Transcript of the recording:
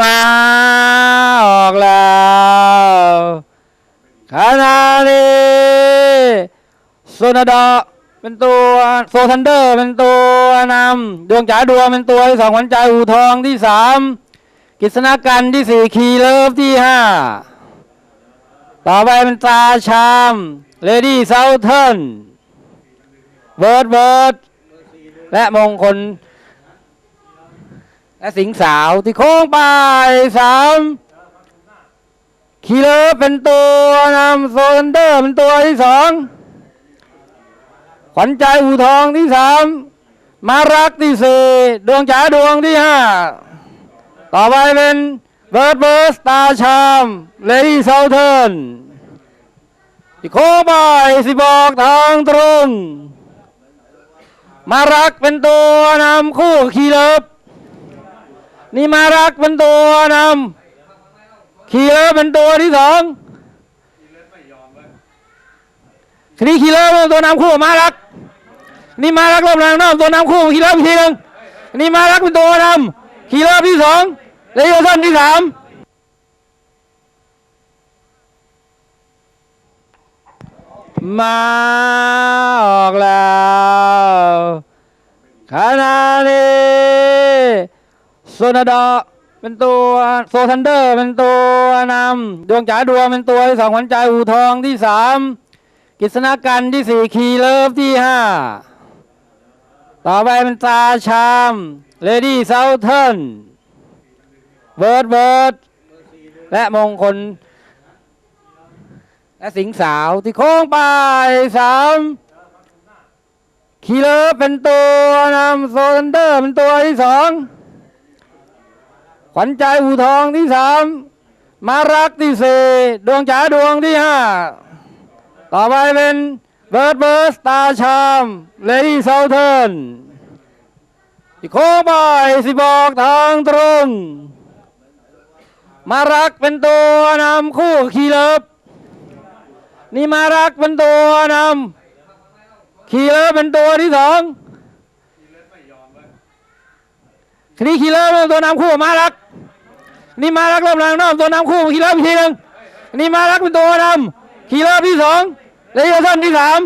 มาออกแล้วขณะนี้โซนาดอเป็นตัวโซทันเดอร์เป็นตัวนำดวงจ๋าดวงเป็นตัวที่สองขวัญใจอูทองที่สามกิษณกันที่สี่คีเลิฟที่ห้าต่อไปเป็นตาชามเลดี้เซาเทิร์นเบิร์ดเบิร์ดและมงคล และสิงสาวที่โค้งไปสามคีเลอร์เป็นตัวนำโซนเดอร์เป็นตัวที่สองขวัญใจอูทองที่สามมารักที่สี่ดวงจ๋าดวงที่ห้าต่อไปเป็นเบิร์ดเบิร์ดสตาร์ชามเลดี้เซาเทิร์นที่โค้งไปสิบอกทางตรง มารักเป็นตัวนำคู่คีเลอร์ นี่มารักเป็นตัวนำคีเลอเป็นตัวที่สองนี่คีเลอเป็นตัวนำคู่มารัก นี่มารักรอบแรงนอกตัวนำคู่กับคีเลอร์อีกทีหนึ่งนี่มารักเป็นตัวนำคีเลอที่สองเลโยซันที่สามมาออกแล้วขณะนี้ โซนาดอเป็นตัวโซทันเดอร์เป็นตัวนำดวงจ๋าดวงเป็นตัวที่สองขวัญใจอูทองที่สามกิษณกันที่สี่คีเลิฟที่ห้าต่อไปเป็นตาชามเลดี้เซาเทิร์นเบิร์ดเบิร์ดและมงคล และสิงสาวที่โค้งไปสามคีเลิฟเป็นตัวนำโซทันเดอร์เป็นตัวที่สอง ขวัญใจอูทองที่สามมารักที่สี่ดวงจ๋าดวงที่ห้าต่อไปเป็นเบิร์ดเบิร์ดสตาร์ชามเลดี้เซาเทิร์นที่โค้งไปสิบอกทางตรง มารักเป็นตัวนำคู่คีเลิฟนี่มารักเป็นตัวนำคีเลิฟเป็นตัวที่สองทีนี้คีเลอร์เป็นตัวนำคู่มารัก นี่มารักรอบแรงนอกตัวนำคู่กับคีเลอร์อีกทีหนึ่งนี่มารักเป็นตัวนำขี่รอบที่สองเลเยร์เซันที่สาม